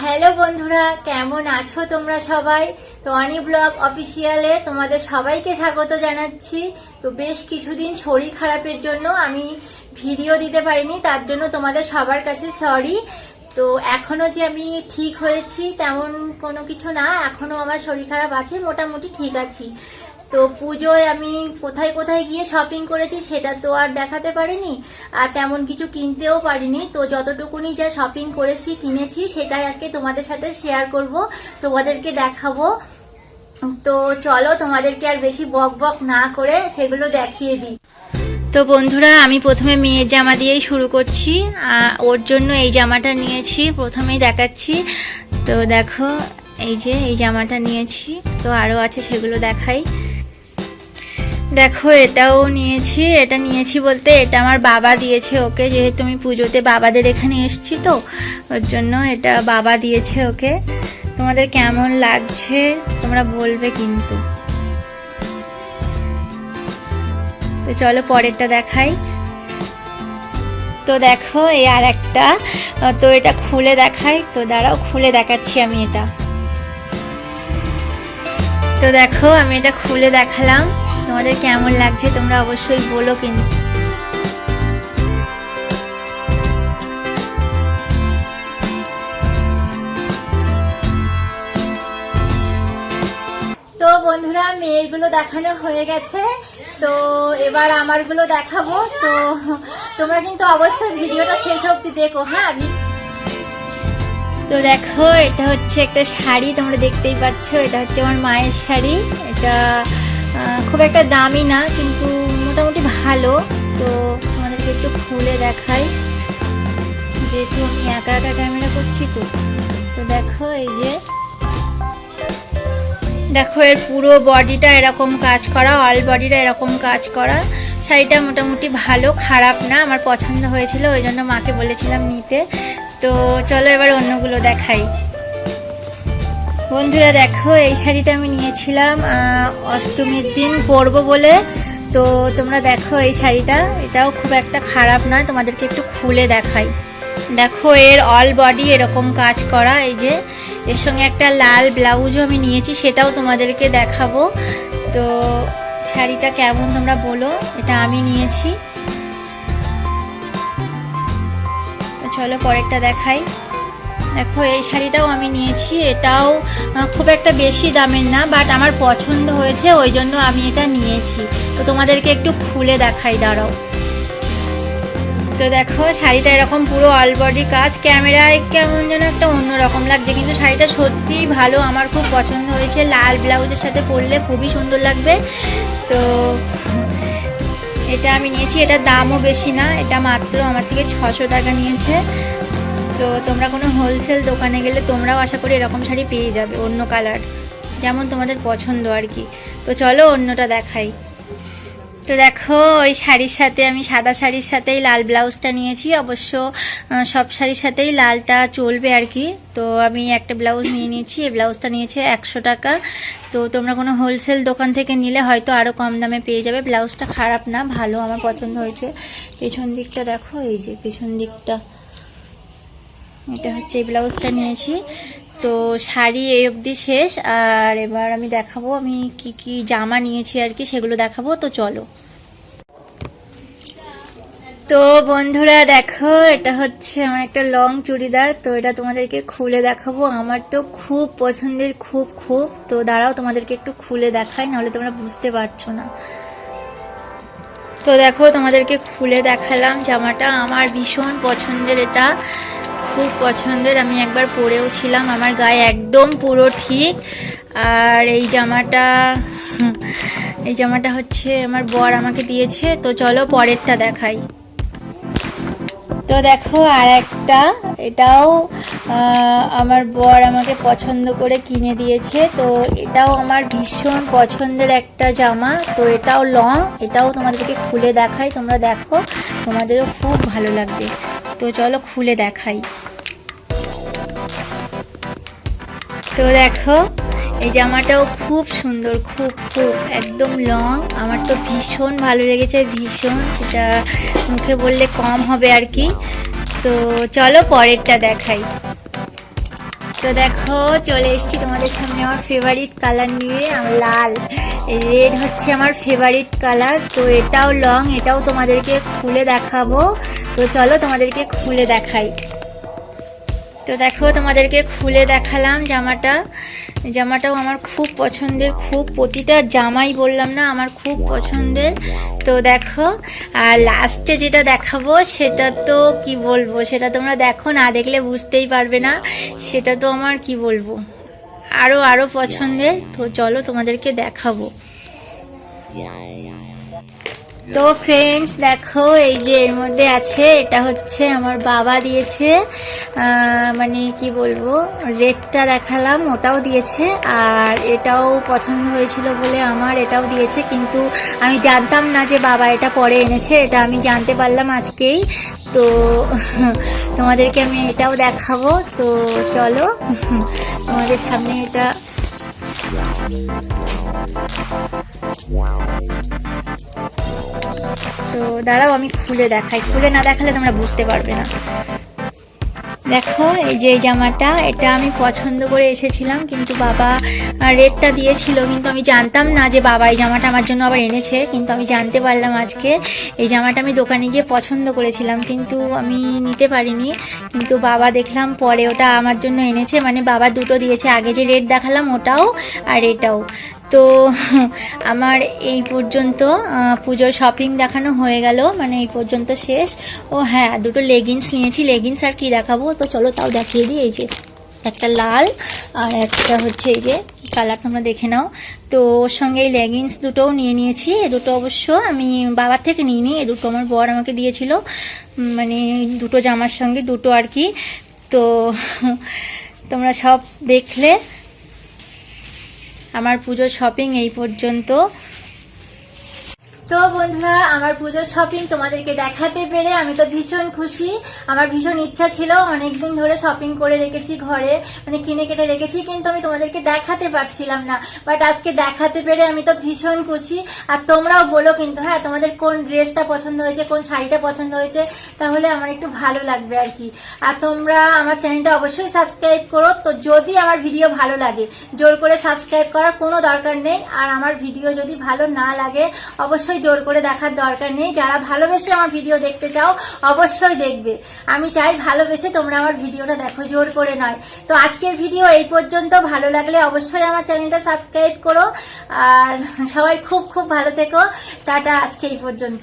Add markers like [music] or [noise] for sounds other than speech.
Hello বন্ধুরা, কেমন আছো তোমরা সবাই? তো অনি ব্লগ অফিসিয়ালে তোমাদের সবাইকে স্বাগত জানাচ্ছি। তো বেশ কিছুদিন শরীর খারাপের জন্য আমি ভিডিও দিতে পারিনি, তার জন্য তোমাদের সবার কাছে সরি তো এখনও যে আমি ঠিক হয়েছি তেমন কোনো কিছু না এখনও আমার শরীর খারাপ আছে, মোটামুটি ঠিক আছি। তো পুজোয় আমি কোথায় কোথায় গিয়ে শপিং করেছি সেটা তো আর দেখাতে পারিনি, আর তেমন কিছু কিনতেও পারিনি। তো যতটুকুনি যা শপিং করেছি, কিনেছি, সেটাই আজকে তোমাদের সাথে শেয়ার করব, তোমাদেরকে দেখাবো। তো চলো তোমাদেরকে আর বেশি বক বক না করে সেগুলো দেখিয়ে দিই। তো বন্ধুরা, আমি প্রথমে মেয়ের জামা দিয়েই শুরু করছি ওর জন্য এই জামাটা নিয়েছি, প্রথমেই দেখাচ্ছি। তো দেখো, এই যে এই জামাটা নিয়েছি, তো আরও আছে সেগুলো দেখাই। দেখো, এটাও নিয়েছি, এটা নিয়েছি বলতে এটা আমার বাবা দিয়েছে ওকে, যেহেতু আমি পুজোতে বাবাদের এখানে এসেছি তো, ওর জন্য এটা বাবা দিয়েছে ওকে। তোমাদের কেমন লাগছে? তোমরা বলবে কিন্তু। তো চলো পরেরটা দেখাই। তো দেখো এই আর একটা। তো এটা খুলে দেখাই। তো দাঁড়াও, খুলে দেখাচ্ছি আমি এটা। তো দেখো, আমি এটা খুলে দেখালাম। তোমাদের কেমন লাগছে তোমরা অবশ্যই বলো কিন্তু। তো বন্ধুরা মেয়েরগুলো দেখানো হয়ে গেছে। তো এবার আমারগুলো দেখাবো। তো তোমরা কিন্তু অবশ্যই ভিডিওটা শেষ অবধি দেখো হ্যাঁ ভি- তো দেখো, এটা হচ্ছে একটা শাড়ি, তোমরা দেখতেই পাচ্ছ, এটা হচ্ছে আমার মায়ের শাড়ি, এটা খুব একটা দামি না, কিন্তু মোটামুটি ভালো। তো তোমাদেরকে একটু খুলে দেখাই। যেহেতু আমি একা একা ক্যামেরা করছি তো। তো দেখো এই যে। দেখো, এর পুরো বডিটা এরকম কাজ করা অল বডিটা এরকম কাজ করা। শাড়িটা মোটামুটি ভালো, খারাপ না, আমার পছন্দ হয়েছিল, ওই জন্য মাকে বলেছিলাম নিতে। তো চলো এবার অন্যগুলো দেখাই। বন্ধুরা, দেখো, এই শাড়িটা আমি নিয়েছিলাম অষ্টমীর দিন পরবো বলে। তো তোমরা দেখো এই শাড়িটা, এটাও খুব একটা খারাপ নয়, তোমাদেরকে একটু খুলে দেখাই। দেখো, এর অল বডি এরকম কাজ করা, এই যে, এর সঙ্গে একটা লাল ব্লাউজও আমি নিয়েছি, সেটাও তোমাদেরকে দেখাবো। তো শাড়িটা কেমন তোমরা বলো, এটা আমি নিয়েছি। চলো পরেরটা দেখাই। দেখো, এই শাড়িটাও আমি নিয়েছি, এটাও খুব একটা বেশি দামের না বাট আমার পছন্দ হয়েছে, ওই জন্য আমি এটা নিয়েছি। তো তোমাদেরকে একটু খুলে দেখাই, দাঁড়াও। তো দেখো, শাড়িটা এরকম পুরো অল বডি কাজ, ক্যামেরায় কেমন যেন একটা অন্যরকম লাগছে, কিন্তু শাড়িটা সত্যিই ভালো, আমার খুব পছন্দ হয়েছে, লাল ব্লাউজের সাথে পরলে খুবই সুন্দর লাগবে। তো এটা আমি নিয়েছি, এটার দামও বেশি না, এটা মাত্র আমার থেকে ছশো টাকা নিয়েছে। তো তোমরা কোনো হোলসেল দোকানে গেলে তোমরাও আশা করি এরকম শাড়ি পেয়ে যাবে, অন্য কালার যেমন তোমাদের পছন্দ আর কি। তো চলো অন্যটা দেখাই। তো দেখো, ওই শাড়ির সাথে আমি সাদা শাড়ির সাথেই লাল ব্লাউজটা নিয়েছি। অবশ্য সব শাড়ির সাথেই লালটা চলবে আর কি। তো আমি একটা ব্লাউজ নিয়ে নিয়েছি, এই ব্লাউজটা নিয়েছে একশো টাকা। তো তোমরা কোনো হোলসেল দোকান থেকে নিলে হয়তো আরও কম দামে পেয়ে যাবে। ব্লাউজটা খারাপ না, ভালো আমার পছন্দ হয়েছে। পেছন দিকটা দেখো, এই যে পেছন দিকটা। এটা হচ্ছে এই ব্লাউজটা নিয়েছি। তো শাড়ি এই অবধি শেষ। আর এবার আমি দেখাবো আমি কি কি জামা নিয়েছি আর কি, সেগুলো দেখাবো। তো চলো। তো বন্ধুরা দেখো, এটা হচ্ছে আমার একটা লং চুড়িদার। তো এটা তোমাদেরকে খুলে দেখাবো। আমার তো খুব পছন্দের, খুব খুব। তো দাঁড়াও, তোমাদেরকে একটু খুলে দেখাই, নাহলে তোমরা বুঝতে পারছ না। তো দেখো, তোমাদেরকে খুলে দেখালাম জামাটা। আমার ভীষণ পছন্দের এটা। খুব পছন্দের। আমি একবার পরেও ছিলাম, আমার গায়ে একদম পুরো ঠিক। আর এই জামাটা এই জামাটা হচ্ছে আমার বর আমাকে দিয়েছে। তো চলো পরেরটা দেখাই। তো দেখো আর একটা এটাও আমার বর আমাকে পছন্দ করে কিনে দিয়েছে। তো এটাও আমার ভীষণ পছন্দের একটা জামা। তো এটাও লং, এটাও তোমাদেরকে খুলে দেখাই, তোমরা দেখো। তোমাদেরও খুব ভালো লাগবে। তো চলো খুলে দেখাই। তো দেখো, এই জামাটাও খুব সুন্দর, খুব খুব, একদম লং আমার তো ভীষণ ভালো লেগেছে, ভীষণ। সেটা মুখে বললে কম হবে আর কি। তো চলো পরেরটা দেখাই। তো দেখো, চলে এসেছি তোমাদের সামনে আমার ফেভারিট কালার নিয়ে লাল। রেড হচ্ছে আমার ফেভারিট কালার তো এটাও লং এটাও তোমাদেরকে খুলে দেখাবো। তো চলো তোমাদেরকে খুলে দেখাই। তো দেখো, তোমাদেরকে খুলে দেখালাম জামাটা। জামাটাও আমার খুব পছন্দের, খুব প্রতিটা জামাই বললাম না, আমার খুব পছন্দের। তো দেখো, আর লাস্টে যেটা দেখাবো, সেটা তো কি বলব, সেটা তোমরা দেখো, না দেখলে বুঝতেই পারবে না, সেটা তো আমার কি বলব আরও আরও পছন্দের। তো চলো তোমাদেরকে দেখাবো। তো ফ্রেন্ডস দেখো, এই যে এর মধ্যে আছে, এটা হচ্ছে আমার বাবা দিয়েছে মানে কি বলব রেডটা দেখালাম, ওটাও দিয়েছে, আর এটাও পছন্দ হয়েছিল বলে আমার এটাও দিয়েছে, কিন্তু আমি জানতাম না যে বাবা এটা পরে এনেছে, এটা আমি জানতে পারলাম আজকেই, তো [laughs] তোমাদেরকে আমি এটাও দেখাবো, তো চলো, [laughs] তোমাদের সামনে এটা তো দাঁড়াও, আমি খুলে দেখাই। খুলে না দেখালে তোমরা বুঝতে পারবে না। দেখো, এই যে জামাটা, এটা আমি পছন্দ করে এসেছিলাম, কিন্তু বাবা রেটটা দিয়েছিল, কিন্তু আমি জানতাম না যে বাবা এই জামাটা আমার জন্য আবার এনেছে, কিন্তু আমি জানতে পারলাম আজকে এই জামাটা আমি দোকানে গিয়ে পছন্দ করেছিলাম, কিন্তু আমি নিতে পারিনি। কিন্তু বাবা দেখলাম পরে ওটা আমার জন্য এনেছে মানে বাবা দুটো দিয়েছে, আগে যে রেট দেখালাম ওটাও আর এটাও। তো [laughs] আমার এই পর্যন্ত পুজোর শপিং দেখানো হয়ে গেল মানে এই পর্যন্ত শেষ। ও হ্যাঁ দুটো লেগিংস নিয়েছি। লেগিংস আর কি দেখাবো? তো চলো তাও দেখিয়ে দিই। এই যে একটা লাল আর একটা হচ্ছে এই যে কালার তোমরা দেখে নাও। তো ওর সঙ্গে এই লেগিংস দুটোও নিয়ে নিয়েছি। এ দুটো অবশ্য আমি বাবার থেকে নিয়ে নিই এ দুটো আমার বর আমাকে দিয়েছিল। মানে দুটো জামার সঙ্গে দুটো আর কি। তো [laughs] তোমরা সব দেখলে। আমার পুজোর শপিং এই পর্যন্ত। তো বন্ধুরা, আমার পুজোর শপিং তোমাদেরকে দেখাতে পেরে আমি তো ভীষণ খুশি। আমার ভীষণ ইচ্ছা ছিল অনেকদিন ধরে শপিং করে রেখেছি ঘরে মানে কিনে কেটে রেখেছি, কিন্তু আমি তোমাদেরকে দেখাতে পারছিলাম না। বাট আজকে দেখাতে পেরে আমি তো ভীষণ খুশি। আর তোমরাও বলো কিন্তু হ্যাঁ তোমাদের কোন ড্রেসটা পছন্দ হয়েছে, কোন শাড়িটা পছন্দ হয়েছে, তাহলে আমার একটু ভালো লাগবে আর কি। আর তোমরা আমার চ্যানেলটা অবশ্যই সাবস্ক্রাইব করো। তো যদি আমার ভিডিও ভালো লাগে, জোর করে সাবস্ক্রাইব করার কোনো দরকার নেই। আর আমার ভিডিও যদি ভালো না লাগে অবশ্যই জোর করে দেখার দরকার নেই। যারা ভালোবেসে আমার ভিডিও দেখতে চাও, অবশ্যই দেখবে। আমি চাই ভালোবেসে তোমরা আমার ভিডিওটা দেখো, জোর করে নয়। তো আজকের ভিডিও এই পর্যন্ত। ভালো লাগলে অবশ্যই আমার চ্যানেলটা সাবস্ক্রাইব করো। আর সবাই খুব খুব ভালো থেকো। টাটা আজকে এই পর্যন্ত।